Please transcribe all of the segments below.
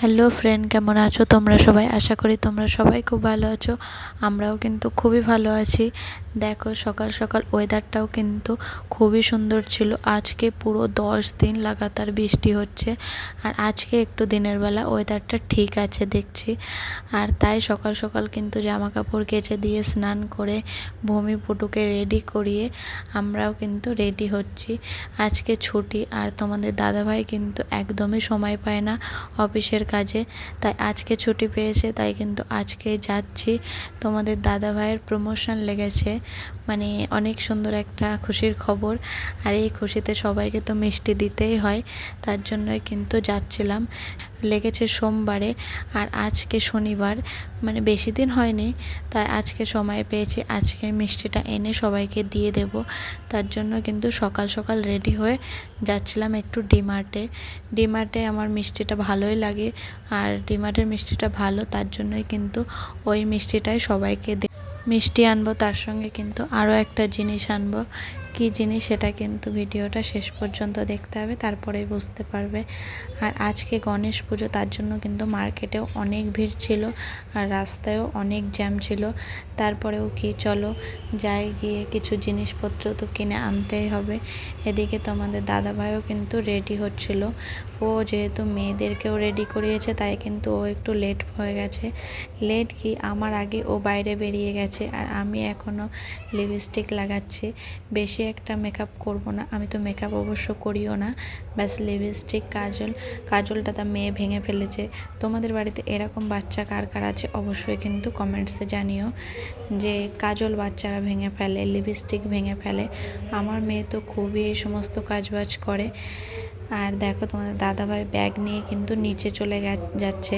Hello friend কেমন আছো? তোমরা সবাই? আশা করি তোমরা সবাই খুব ভালো আছো। আমরাও কিন্তু খুবই ভালো আছি। দেখো, সকাল সকাল ওয়েদারটাও কিন্তু খুবই সুন্দর ছিল। আজকে পুরো দশ দিন লাগাতার বৃষ্টি হচ্ছে। আর আজকে একটু দিনের বেলা ওয়েদারটা ঠিক আছে দেখছি। আর তাই সকাল সকাল কিন্তু জামা কাপড় কেচে দিয়ে স্নান করে ভূমি পুটুকে রেডি করিয়ে আমরাও কিন্তু রেডি হচ্ছি। আজকে ছুটি আর তোমাদের দাদাভাই কিন্তু একদমই সময় পায় না। অফিসের কাজে তাই আজকে ছুটি পেয়েছে তাই কিন্তু আজকে যাচ্ছি। তোমাদের দাদা ভাইয়ের প্রমোশন লেগেছে। মানে অনেক সুন্দর একটা খুশির খবর। আর এই খুশিতে সবাইকে তো মিষ্টি দিতেই হয়, তার জন্যই কিন্তু যাচ্ছিলাম। লেগেছে সোমবারে, আর আজকে শনিবার মানে বেশি দিন হয়নি, তাই আজকে সময় পেয়েছি, আজকে মিষ্টিটা এনে সবাইকে দিয়ে দেব। তার জন্য কিন্তু সকাল সকাল রেডি হয়ে যাচ্ছিলাম একটু ডিমার্টে। ডিমার্টে আমার মিষ্টিটা ভালোই লাগে, আর ডিমার্টের মিষ্টিটা ভালো, তার জন্যই কিন্তু ওই মিষ্টিটাই সবাইকে মিষ্টি আনব তার সঙ্গে কিন্তু আরও একটা জিনিস আনব। কি জিনিস সেটা কিন্তু ভিডিওটা শেষ পর্যন্ত দেখতে হবে, তারপরেই বুঝতে পারবে। আর আজকে গণেশ পুজো, তার জন্য কিন্তু মার্কেটেও অনেক ভিড় ছিল আর রাস্তায়ও অনেক জ্যাম ছিল। তারপরেও কি, চলো যাই গিয়ে কিছু জিনিসপত্র তো কিনে আনতেই হবে। এদিকে তোমাদের দাদাভাইও কিন্তু রেডি হচ্ছিল। ও যেহেতু মেয়েদেরকেও রেডি করিয়েছে, তাই কিন্তু ও একটু লেট হয়ে গেছে। লেট কি, আমার আগে ও বাইরে বেরিয়ে গেছে আর আমি এখনও লিপস্টিক লাগাচ্ছি। বেশি একটা মেকআপ করব না। আমি তো মেকআপ অবশ্য করিও না। ব্যাস লিপস্টিক কাজল, কাজলটা তা মেয়ে ভেঙে ফেলেছে। তোমাদের বাড়িতে এরকম বাচ্চা কার কার আছে? অবশ্যই কিন্তু কমেন্টসে জানিও। যে কাজল বাচ্চারা ভেঙে ফেলে লিপস্টিক ভেঙে ফেলে। আমার মেয়ে তো খুবই এই সমস্ত কাজবাজ করে। আর দেখো তোমাদের দাদাভাই ব্যাগ নিয়ে কিন্তু নিচে চলে যাচ্ছে।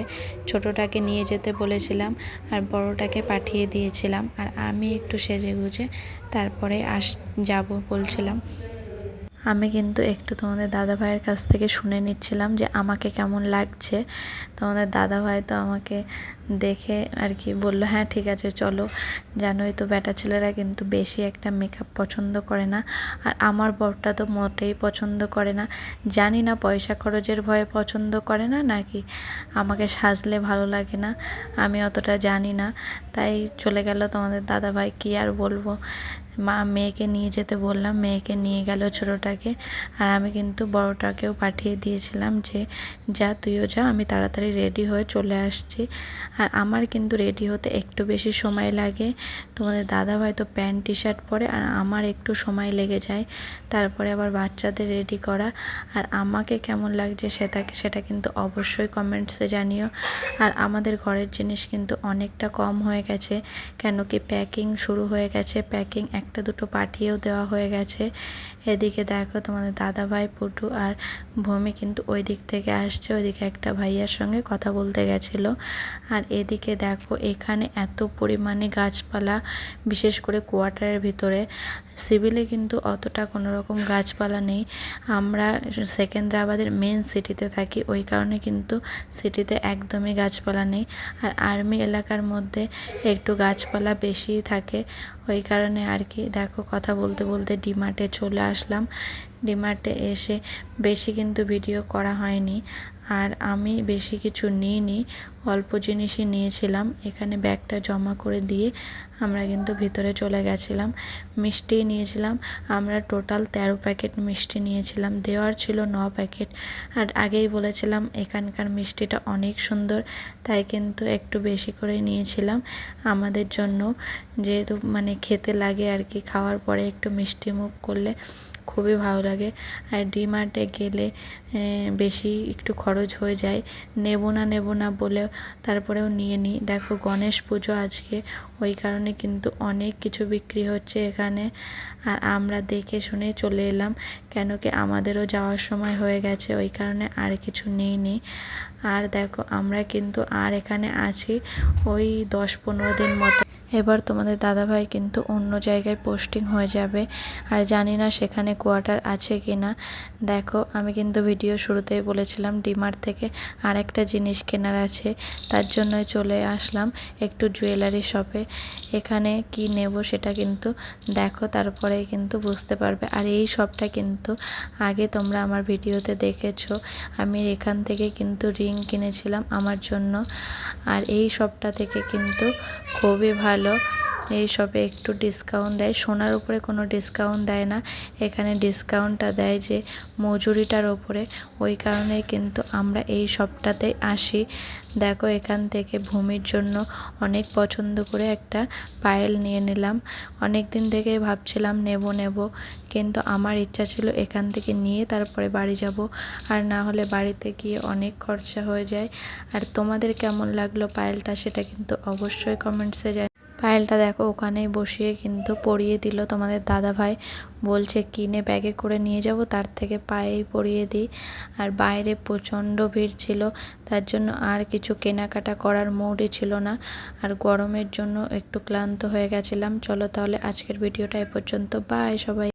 ছোটোটাকে নিয়ে যেতে বলেছিলাম আর বড়টাকে পাঠিয়ে দিয়েছিলাম। আর আমি একটু সেজে গুজে তারপরে আস যাব বলছিলাম। আমি কিন্তু একটু তোমাদের দাদা ভাইয়ের কাছ থেকে শুনে নিচ্ছিলাম যে আমাকে কেমন লাগছে। তোমাদের দাদা ভাই তো আমাকে দেখে আর কি বলল হ্যাঁ ঠিক আছে, চলো। জানোই তো বেটা ছেলেরা কিন্তু বেশি একটা মেকআপ পছন্দ করে না। আর আমার বরটা তো মোটেই পছন্দ করে না। জানি না পয়সা খরচের ভয়ে পছন্দ করে না নাকি আমাকে সাজলে ভালো লাগে না, আমি অতটা জানি না। তাই চলে গেল তোমাদের দাদা ভাই কী আর বলব? মা, মেয়েকে নিয়ে যেতে বললাম, মেয়েকে নিয়ে গেল ছোটোটাকে। আর আমি কিন্তু বড়টাকেও পাঠিয়ে দিয়েছিলাম যে, যা, তুইও যা, আমি তাড়াতাড়ি রেডি হয়ে চলে আসছি। আর আমার কিন্তু রেডি হতে একটু বেশি সময় লাগে। তোমাদের দাদা ভাই তো প্যান্ট টি শার্ট পরে আর আমার একটু সময় লেগে যায়। তারপরে আবার বাচ্চাদের রেডি করা। আর আমাকে কেমন লাগছে সেটাকে সেটা কিন্তু অবশ্যই কমেন্টসে জানিও। আর আমাদের ঘরের জিনিস কিন্তু অনেকটা কম হয়ে গেছে। কেন কি প্যাকিং শুরু হয়ে গেছে। প্যাকিং একটা দুটো পাঠিয়েও দেওয়া হয়ে গেছে। এদিকে দেখো তোমাদের দাদা ভাই, পুটু আর ভূমি কিন্তু ওই দিক থেকে আসছে। ওইদিকে একটা ভাইয়ার সঙ্গে কথা বলতে গেছিল। আর এদিকে দেখো, এখানে এত পরিমাণে গাছপালা, বিশেষ করে কোয়ার্টারের ভিতরে। সিভিলে কিন্তু অতটা কোনো রকম গাছপালা নেই। আমরা সেকেন্দ্রাবাদের মেন সিটিতে থাকি, ওই কারণে কিন্তু সিটিতে একদমই গাছপালা নেই। আর আর্মি এলাকার মধ্যে একটু গাছপালা বেশিই থাকে। ওই কারণে আর কি, দেখো, কথা বলতে বলতে ডিমার্টে চলে আসলাম। ডিমার্টে এসে বেশি কিন্তু ভিডিও করা হয়নি। আর আমি বেশি কিছু নিইনি, অল্প জিনিসই নিয়েছিলাম। এখানে ব্যাগটা জমা করে দিয়ে আমরা কিন্তু ভিতরে চলে গেছিলাম। মিষ্টি নিয়েছিলাম। আমরা টোটাল তেরো প্যাকেট মিষ্টি নিয়েছিলাম। দেওয়ার ছিল ন প্যাকেট। আর আগেই বলেছিলাম, এখানকার মিষ্টিটা অনেক সুন্দর, তাই কিন্তু একটু বেশি করে নিয়েছিলাম। আমাদের জন্য যেহেতু মানে খেতে লাগে আর কি, খাওয়ার পরে একটু মিষ্টি মুখ করলে খুবই ভালো লাগে। আর ডিমার্টে গেলে বেশি একটু খরচ হয়ে যায়। নেব না নেব না বলেও তারপরেও নিয়ে নিই। দেখো গণেশ পুজো আজকে, ওই কারণে কিন্তু অনেক কিছু বিক্রি হচ্ছে এখানে। আর আমরা দেখে শুনে চলে এলাম, কেন কি আমাদেরও যাওয়ার সময় হয়ে গেছে, ওই কারণে আর কিছু নেই নি। আর দেখো আমরা কিন্তু আর এখানে আছি, ওই দশ পনেরো দিন মতো। এবার তোমাদের দাদাভাই কিন্তু অন্য জায়গায় পোস্টিং হয়ে যাবে। আর জানি না সেখানে কোয়ার্টার আছে কি না দেখো, আমি কিন্তু ভিডিও শুরুতেই বলেছিলাম ডিমার্ট থেকে আর একটা জিনিস কেনার আছে। তার জন্যই চলে আসলাম একটু জুয়েলারি শপে এখানে কি নেব সেটা কিন্তু দেখো, তারপরে কিন্তু বুঝতে পারবে। আর এই শপটা কিন্তু আগে তোমরা আমার ভিডিওতে দেখেছ। আমি এখান থেকে কিন্তু রিং কিনেছিলাম আমার জন্য। আর এই শপটা থেকে কিন্তু খুবই ভালো এই সবে একটু ডিসকাউন্ট দেয়। সোনার উপরে কোনো ডিসকাউন্ট দেয় না। এখানে ডিসকাউন্টটা দেয় যে মজুরিটার ওপরে ওই কারণে কিন্তু আমরা এই শপটাতে আসি। দেখো, এখান থেকে ভূমির জন্য অনেক পছন্দ করে একটা পায়েল নিয়ে নিলাম। অনেক দিন থেকেই ভাবছিলাম নেব নেব। কিন্তু আমার ইচ্ছা ছিল এখান থেকে নিয়ে তারপরে বাড়ি যাব। আর না হলে বাড়িতে গিয়ে অনেক খরচা হয়ে যায়। আর তোমাদের কেমন লাগল পায়েলটা সেটা কিন্তু অবশ্যই কমেন্টসে যায় পায়েলটা দেখো, ওখানেই বসিয়ে কিন্তু পরিয়ে দিল তোমাদের দাদা ভাই বলছে, কিনে ব্যাগে করে নিয়ে যাব, তার থেকে পায়েই পরিয়ে দিই। আর বাইরে প্রচণ্ড ভিড় ছিল, তার জন্য আর কিছু কেনাকাটা করার মুডই ছিল না। আর গরমের জন্য একটু ক্লান্ত হয়ে গেছিলাম। চলো তাহলে আজকের ভিডিওটা এ পর্যন্ত। বাই সবাই।